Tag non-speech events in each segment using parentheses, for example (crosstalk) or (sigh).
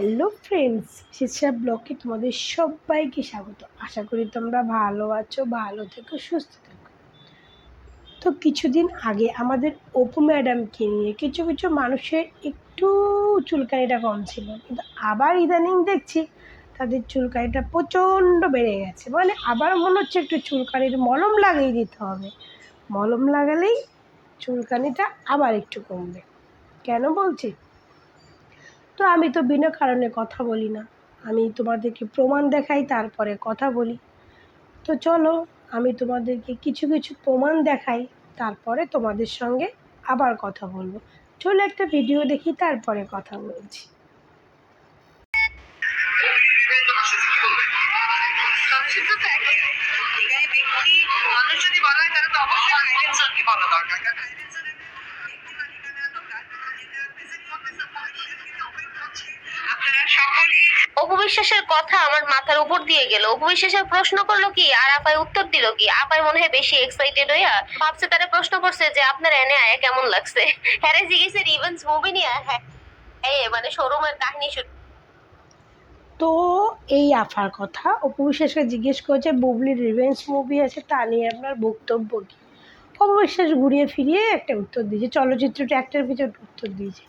Hello friends shisha ব্লকে তোমাদের সবাইকে স্বাগত। আশা করি তোমরা ভালো আছো, ভালো থেকো, সুস্থ থেকো। তো কিছুদিন আগে আমাদের অপু ম্যাডামকে নিয়ে কিছু কিছু মানুষের একটু চুলকানিটা কম ছিল। কিন্তু আবার ইদানিং দেখছি তাদের চুলকানিটা প্রচণ্ড বেড়ে গেছে। মানে আবার মনে হচ্ছে একটু চুলকানির মলম লাগিয়ে দিতে হবে। মলম লাগালেই চুলকানিটা আবার একটু কমবে। কেন বলছি? তো আমি তো বিনা কারণে কথা বলি না। আমি তোমাদেরকে প্রমাণ দেখাই, তারপরে কথা বলি। তো চলো, আমি তোমাদেরকে কিছু কিছু প্রমাণ দেখাই, তারপরে তোমাদের সঙ্গে আবার কথা বলব। চলো একটা ভিডিও দেখি, তারপরে কথা বলছি। মানুষ যদি বলা হয় তাহলে তো অবশ্যই আইডেন্সনকে বলা দরকার? অপবিশ্বাসের কথা আমার মাথার উপর দিয়ে গেল। অপবিশ্বাসের প্রশ্ন করল কি আর আপায় উত্তর দিল কি? আপায় মনে হয় বেশি এক্সাইটেড হইয়া ভাবছে তারা প্রশ্ন করছে যে আপনার এনে আয়া কেমন লাগছে? হ্যাঁ জিজ্ঞেসের ইভেন্টস মুভি নিয়ে? হ্যাঁ। এই মানে শোরুমের কাহিনী শুরু তো এই আফার কথা অপু বিশ্বাসকে জিজ্ঞেস করেছে বুবলির রিভেঞ্জ মুভি আছে তা নিয়ে আপনার বক্তব্য কী? অপু বিশ্বাস ঘুরিয়ে ফিরিয়ে একটা উত্তর দিয়েছে চলচ্চিত্রটা একটার পিছনে উত্তর দিয়েছে।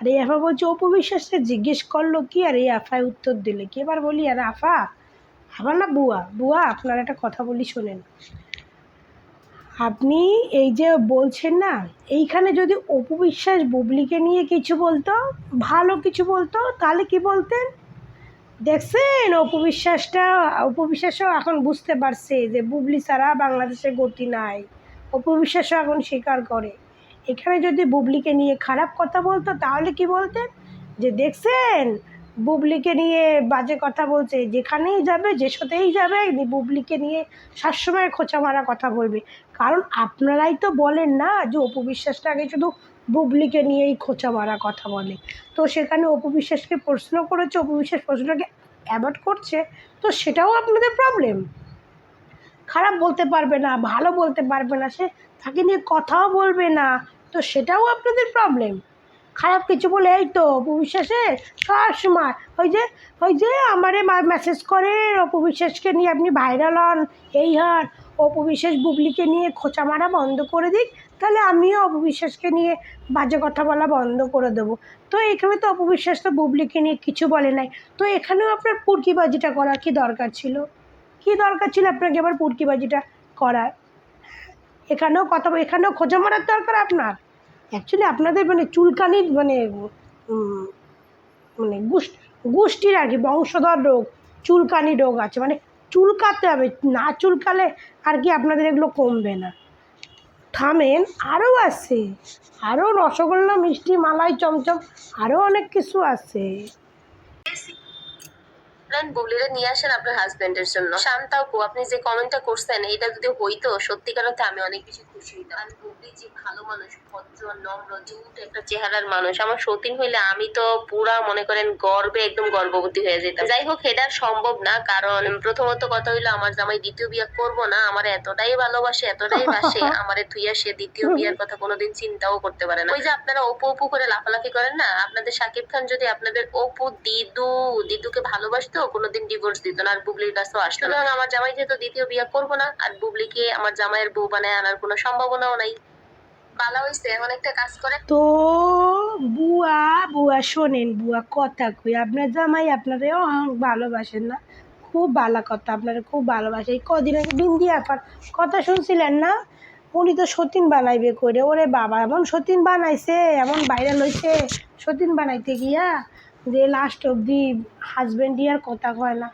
আর এই আফা বলছে, অপু বিশ্বাসকে জিজ্ঞেস করল কি? আর এই আফায় উত্তর দিলে। কি এবার বলি? আর, আফা আবার না বুয়া। বুয়া, আপনার একটা কথা বলি, শোনেন। আপনি এই যে বলছেন না, এইখানে যদি অপু বিশ্বাস বুবলিকে নিয়ে কিছু বলতো, ভালো কিছু বলতো, তাহলে কি বলতেন? দেখছেন, অপু বিশ্বাসটা, অপু বিশ্বাসও এখন বুঝতে পারছে যে বুবলি ছাড়া বাংলাদেশে গতি নাই। অপু বিশ্বাসও এখন স্বীকার করে। এখানে যদি বুবলিকে নিয়ে খারাপ কথা বলতো, তাহলে কি বলতেন? যে দেখছেন, বুবলিকে নিয়ে বাজে কথা বলছে, যেখানেই যাবে, যে সাথেই যাবে বুবলিকে নিয়ে সবসময় খোঁচা মারা কথা বলবে। কারণ আপনারাই তো বলেন না যে অপু বিশ্বাসটা আগে শুধু বুবলিকে নিয়েই খোঁচা মারা কথা বলে। তো সেখানে অপু বিশ্বাসকে প্রশ্ন করেছে, অপু বিশ্বাস প্রশ্নটাকে অ্যাভয়েড করছে, তো সেটাও আপনাদের প্রবলেম খারাপ বলতে পারবে না, ভালো বলতে পারবে না, সে তাকে নিয়ে কথাও বলবে না। তো সেটাও আপনাদের প্রবলেম খারাপ কিছু বলে এই তো অপু বিশ্বাসে? সব সময় ওই যে ওই যে আমারে মেসেজ করে অপু বিশ্বাসকে নিয়ে আপনি ভাইরাল হন, এই হন। অপু বিশ্বাস বুবলিকে নিয়ে খোঁচা মারা বন্ধ করে দিক, তাহলে আমিও অপবিশ্বাসকে নিয়ে বাজে কথা বলা বন্ধ করে দেবো। তো এখানে তো অপবিশ্বাস তো বুবলিকে নিয়ে কিছু বলে নাই। তো এখানেও আপনার পুরকিবাজিটা করার কি দরকার ছিল? কি দরকার ছিল আপনাকে আবার পুরকিবাজিটা করার? এখানেও কথা এখানেও খোঁজা মারার দরকার আপনার? অ্যাকচুয়ালি আপনাদের মানে চুলকানির মানে মানে গোষ্ঠী গোষ্ঠীর আর কি, বংশধর রোগ, চুলকানি রোগ আছে। মানে চুলকাতে হবে, না চুলকালে আর কি আপনাদের এগুলো কমবে না। থামেন, আরও আছে। আরও রসগোল্লা, মিষ্টি, মালাই, চমচম, আরও অনেক কিছু আছে। প্ল্যান বুবলিরে নিয়ে আসেন আপনার হাজবেন্ডের জন্য। শান্তা আপু আপনি যে কমেন্টটা করছেন এটা যদি হইতো সত্যিকার অর্থে আমি অনেক বেশি খুশি হইতাম। আর বুবলি যে ভালো মানুষ ভদ্র নম্র জুট একটা চেহারার মানুষ আমার সতীন হইলে আমি তো পুরা মনে করেন গর্বে একদম গর্ভবতী হয়ে যেতাম। যাই হোক এটা সম্ভব না কারণ প্রথমত কথা হইল আমার জামাই দ্বিতীয় বিয়ে করব না আমার এতটাই ভালোবাসে এতটাই বাসে (laughs) আমারে থুইয়া সে দ্বিতীয় বিয়ের কথা কোনোদিন চিন্তাও করতে পারে না। ওই যে আপনারা অপু অপু করে লাফালাফি করেন না আপনাদের সাকিব খান যদি আপনাদের অপু দিদু দিদুকে ভালোবাসতো কোনোদিন ডিভোর্স দিত না, আর বুবলির কাছেও আসতো না। আমার জামাই যেহেতু দ্বিতীয় বিয়ে করব না, আর বুবলিকে আমার জামাইয়ের বউ বানায় আনার কোনো সম্ভাবনাও নাই। তো বুয়া বুয়া, শোনেন, বুয়া, কথা কই। আপনার জামাই আপনারেও ভালোবাসেন না? খুব ভালো কথা, আপনারা খুব ভালোবাসে। কদিন আগে বিন্দি আপার কথা শুনছিলেন না? উনি তো সতীন বানাইবে করে ওরে বাবা, এমন সতীন বানাইছে, এমন ভাইরাল হয়েছে সতীন বানাইতে গিয়া যে লাস্ট অবধি হাজব্যান্ডই আর কথা কয় না।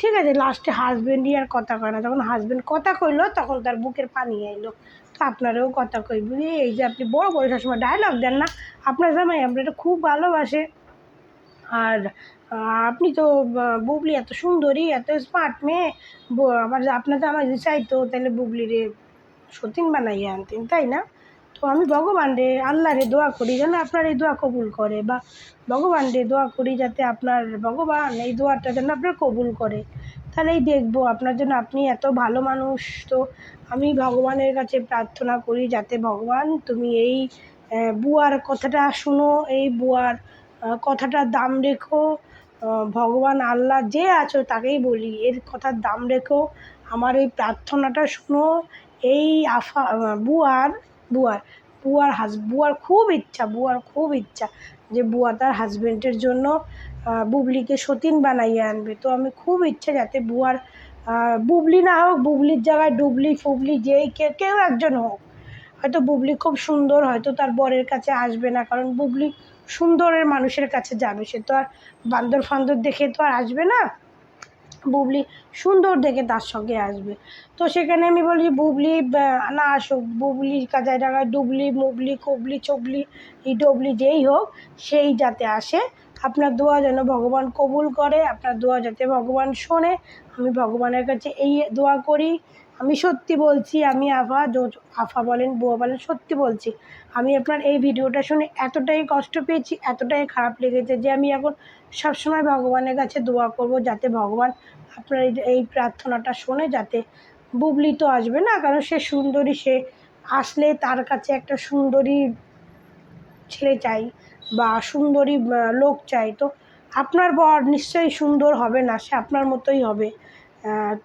ঠিক আছে লাস্টে হাজব্যান্ডই আর কথা কয় না। যখন হাজব্যান্ড কথা কইলো, তখন তার বুকের পানি এলো তো আপনারও কথা কইব। এই যে আপনি বড় বড় সবসময় ডায়লগ দেন না, আপনার জামাই আপনারা খুব ভালোবাসে। আর আপনি তো বুবলি এত সুন্দরী, এত স্মার্ট মেয়ে। আমার আপনার জামাই যদি চাইতো, তাহলে বুবলিরে সতীন বানাইয়ে আনতেন, তাই না? তো আমি ভগবান রে আল্লাহ রে দোয়া করি যেন আপনার এই দোয়া কবুল করে বা ভগবান রে দোয়া করি যাতে আপনার ভগবান এই দোয়াটা যেন আপনার কবুল করে। তাহলেই দেখব আপনার জন্য আপনি এত ভালো মানুষ, তো আমি ভগবানের কাছে প্রার্থনা করি যাতে ভগবান তুমি এই বুয়ার কথাটা শুনো, এই বুয়ার কথাটার দাম রেখো। ভগবান আল্লাহ যে আছো তাকেই বলি, এর কথার দাম রেখো, আমার এই প্রার্থনাটা শুনো। এই আফা বুয়ার বুয়ার বুয়ার হাজ বুয়ার খুব ইচ্ছা, বুয়ার খুব ইচ্ছা যে বুয়া তার হাজবেন্ডের জন্য বুবলিকে সতীন বানাইয়ে আনবে। তো আমি খুব ইচ্ছা যাতে বুয়ার বুবলি না হোক, বুবলির জায়গায় ডুবলি, ফুবলি যেই কেউ একজন হোক। হয়তো বুবলি খুব সুন্দর, হয়তো তার বরের কাছে আসবে না, কারণ বুবলি সুন্দরের মানুষের কাছে যাবে। সে তো আর বান্দর ফান্দর দেখে তো আর আসবে না। বুবলি সুন্দর দেখে তার সঙ্গে আসবে। তো সেখানে আমি বলি, বুবলি না আসুক। বুবলি কাজায় টাকায় ডুবলি, মুবলি, কবলি, চবলি ই ডবলি যেই হোক, সেই যাতে আসে। আপনার দোয়া যেন ভগবান কবুল করে, আপনার দোয়া যাতে ভগবান শোনে। আমি ভগবানের কাছে এই দোয়া করি। আমি সত্যি বলছি, আমি আফা আফা বলেন, বুয়া বলেন, সত্যি বলছি। আমি আপনার এই ভিডিওটা শুনে এতটাই কষ্ট পেয়েছি, এতটাই খারাপ লেগেছে যে আমি এখন সবসময় ভগবানের কাছে দোয়া করব যাতে ভগবান আপনার এই প্রার্থনাটা শোনে, যাতে বুবলি তো আসবে না, কারণ সে সুন্দরী, সে আসলে তার কাছে একটা সুন্দরী ছেলে চাই বা সুন্দরী লোক চাই। তো আপনার বর নিশ্চয়ই সুন্দর হবে না, সে আপনার মতোই হবে।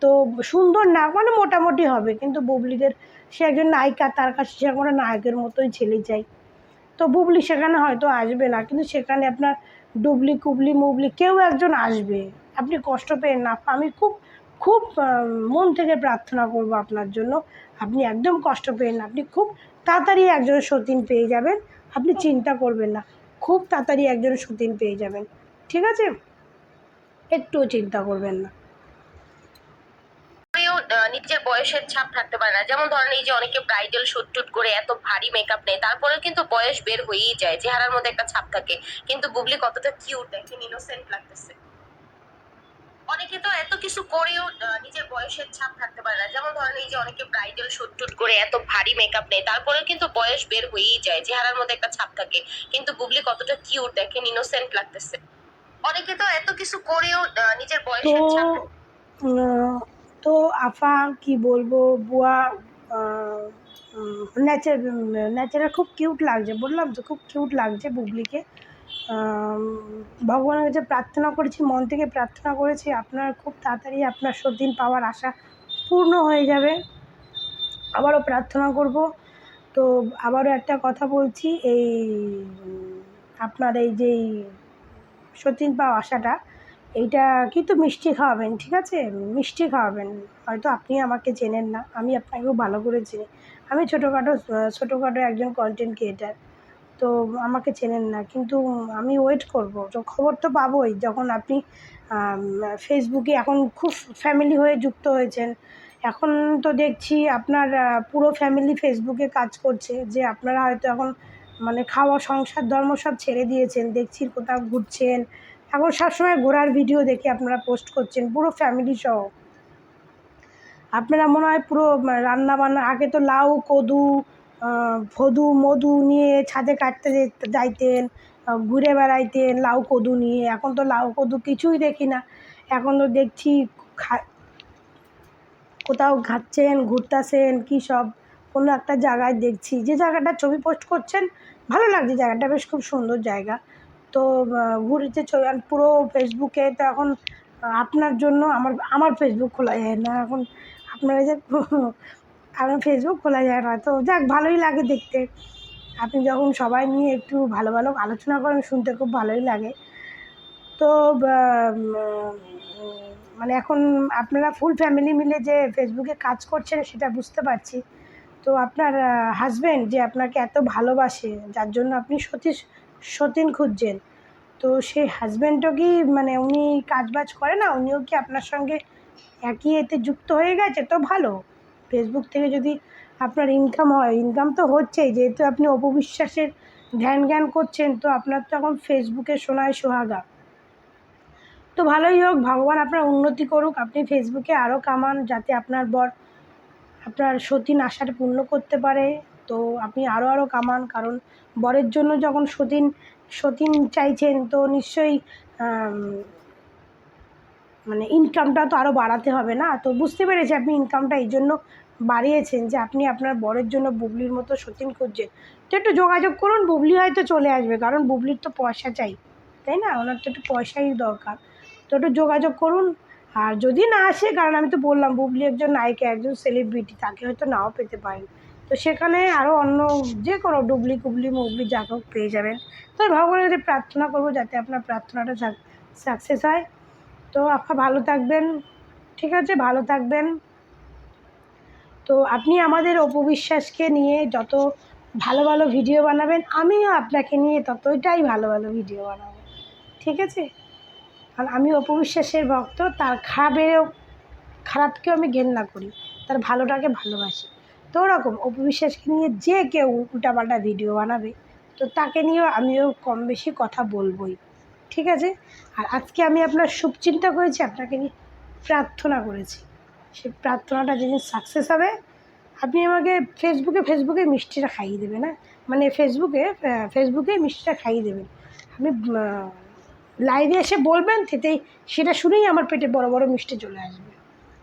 তো সুন্দর না মানে মোটামুটি হবে। কিন্তু বুবলিদের, সে একজন নায়িকা, তার কাছে সে কোনো নায়কের মতোই ছেলে চাই। তো বুবলি সেখানে হয়তো আসবে না, কিন্তু সেখানে আপনার ডুবলি, কুবলি, মুবলি কেউ একজন আসবে। আপনি কষ্ট পেয়ে না। আমি খুব খুব মন থেকে প্রার্থনা করব আপনার জন্য। আপনি একদম কষ্ট পেয়ে না। আপনি খুব তাড়াতাড়ি একজন সতীন পেয়ে যাবেন। আপনি চিন্তা করবেন না। খুব তাড়াতাড়ি একজন সতীন পেয়ে যাবেন। ঠিক আছে? একটুও চিন্তা করবেন না। নিজের বয়সের ছাপ থাকতে পারে না। যেমন ধরেন এই যে অনেকে ব্রাইডাল শুট টুট করে এত ভারী মেকআপ নেয় তারপরেও কিন্তু বয়স বের হয়েই যায় চেহারার মধ্যে একটা ছাপ থাকে। কিন্তু বুবলি কতটা কিউট দেখেন ইনোসেন্ট লাগতেছে। অনেকে তো এত কিছু করেও নিজের বয়সের ছাপ থাকতে পারে না। যেমন ধরেন এই যে অনেকে ব্রাইডাল শুট টুট করে এত ভারী মেকআপ নেয় তারপরেও কিন্তু বয়স বের হয়েই যায় চেহারার মধ্যে একটা ছাপ থাকে। কিন্তু বুবলি কতটা কিউট দেখেন ইনোসেন্ট লাগতেছে। অনেকে তো এত কিছু করেও নিজের বয়সের ছাপ আফা, কি বলব, বুয়া ন্যাচার ন্যাচারাল খুব কিউট লাগছে। বললাম তো খুব কিউট লাগছে বুবলিকে। ভগবানের কাছে প্রার্থনা করেছি, মন থেকে প্রার্থনা করেছি, আপনার খুব তাড়াতাড়ি আপনার সতীন পাওয়ার আশা পূর্ণ হয়ে যাবে। আবারও প্রার্থনা করব। তো আবারও একটা কথা বলছি, এই, আপনার এই যেই সতীন পাওয়া আশাটা এইটা কিন্তু মিষ্টি খাওয়াবেন, ঠিক আছে? মিষ্টি খাওয়াবেন। হয়তো আপনি আমাকে চেনেন না, আমি আপনাকেও ভালো করে চিনি। আমি ছোটোখাটো ছোটোখাটো একজন কন্টেন্ট ক্রিয়েটার তো আমাকে চেনেন না, কিন্তু আমি ওয়েট করব। তো খবর তো পাবোই, যখন আপনি ফেসবুকে এখন খুব ফ্যামিলি হয়ে যুক্ত হয়েছেন। এখন তো দেখছি আপনার পুরো ফ্যামিলি ফেসবুকে কাজ করছে, যে আপনারা হয়তো এখন মানে খাওয়া, সংসার, ধর্ম সব ছেড়ে দিয়েছেন, দেখছি কোথাও ঘুরছেন এখন সবসময় ঘোরার ভিডিও দেখে আপনারা পোস্ট করছেন, পুরো ফ্যামিলি সহ। আপনারা মনে হয় পুরো রান্না বান্না আগে তো লাউ, কদু ভদু মধু নিয়ে ছাদে কাটতে যাইতেন ঘুরে বেড়াইতেন লাউ, কদু নিয়ে। এখন তো লাউ, কদু কিছুই দেখি না। এখন তো দেখছি কোথাও খাচ্ছেন, ঘুরতেছেন, কী সব। কোনো একটা জায়গায় দেখছি। যে জায়গাটা ছবি পোস্ট করছেন, ভালো লাগছে। জায়গাটা বেশ খুব সুন্দর জায়গা। তো ঘুরিতে পুরো ফেসবুকে তো এখন আপনার জন্য আমার আমার ফেসবুক খোলা যায় না। এখন আপনারা যে (laughs) আমার ফেসবুক খোলা যায় না। তো যাক, ভালোই লাগে দেখতে। আপনি যখন সবাই নিয়ে একটু ভালো ভালো আলোচনা করেন, শুনতে খুব ভালোই লাগে। তো মানে এখন আপনারা ফুল ফ্যামিলি মিলে যে ফেসবুকে কাজ করছেন, সেটা বুঝতে পারছি। তো আপনার হাজব্যান্ড যে আপনাকে এত ভালোবাসে, যার জন্য আপনি সতী সতীন খুঁজছেন। তো সেই হাজব্যান্ডও কি মানে উনি কাজ বাজ করে না? উনিও কি আপনার সঙ্গে একই এতে যুক্ত হয়ে গেছে? তো ভালো। ফেসবুক থেকে যদি আপনার ইনকাম হয় ইনকাম তো হচ্ছেই। যেহেতু আপনি অপবিশ্বাসের ধ্যান জ্ঞান করছেন, তো আপনার তো এখন ফেসবুকে সোনায় সোহাগা। তো ভালোই হোক, ভগবান আপনার উন্নতি করুক। আপনি ফেসবুকে আরও কামান যাতে আপনার বর, আপনার সতীন আশাটা পূর্ণ করতে পারে। তো আপনি আরও আরও কামান, কারণ বরের জন্য যখন সতীন সতীন চাইছেন, তো নিশ্চয়ই মানে ইনকামটা তো আরও বাড়াতে হবে না? তো বুঝতে পেরেছি আপনি ইনকামটা এই জন্য বাড়িয়েছেন যে আপনি আপনার বরের জন্য বুবলির মতো সতীন খুঁজছেন। তো একটু যোগাযোগ করুন, বুবলি হয়তো চলে আসবে, কারণ বুবলির তো পয়সা চাই, তাই না? ওনার তো একটু পয়সাই দরকার। তো একটু যোগাযোগ করুন, আর যদি না আসে, কারণ আমি তো বললাম, বুবলি একজন নায়িকা, একজন সেলিব্রিটি তাকে হয়তো নাও পেতে পারেন। তো সেখানে আরও অন্য যে কোনো ডুবলি কুবলি মুবলি যা হোক পেয়ে যাবেন। তো ভগবানের কাছে প্রার্থনা করব যাতে আপনার প্রার্থনাটা সাকসেস হয়। তো আপনার ভালো থাকবেন, ঠিক আছে? ভালো থাকবেন। তো আপনি আমাদের অপবিশ্বাসকে নিয়ে যত ভালো ভালো ভিডিও বানাবেন, আমিও আপনাকে নিয়ে ততটাই ভালো ভালো ভিডিও বানাবো। ঠিক আছে? আর আমি অপবিশ্বাসের ভক্ত, তার খারাপেরও খারাপকেও আমি ঘেন্না করি। তার ভালোটাকে ভালোবাসি। তো ওরকম অপবিশ্বাসকে নিয়ে যে কেউ উল্টাপাল্টা ভিডিও বানাবে, তো তাকে নিয়েও আমিও কম বেশি কথা বলবই, ঠিক আছে? আর আজকে আমি আপনার শুভচিন্তা করেছি, আপনাকে নিয়ে প্রার্থনা করেছি। সেই প্রার্থনাটা যেদিন সাকসেস হবে, আপনি আমাকে ফেসবুকে ফেসবুকে মিষ্টিটা খাইয়ে দেবেন হ্যাঁ? মানে ফেসবুকে ফেসবুকে মিষ্টিটা খাইয়ে দেবেন। আমি লাইভে এসে বলবেন তেতেই সেটা শুনেই আমার পেটে বড় বড় মিষ্টি চলে আসবে,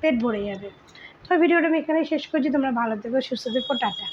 পেট ভরে যাবে। ভিডিওটা আমি এখানেই শেষ করছি। তোমরা ভালো থেকো সুস্থ থেকো টাটা।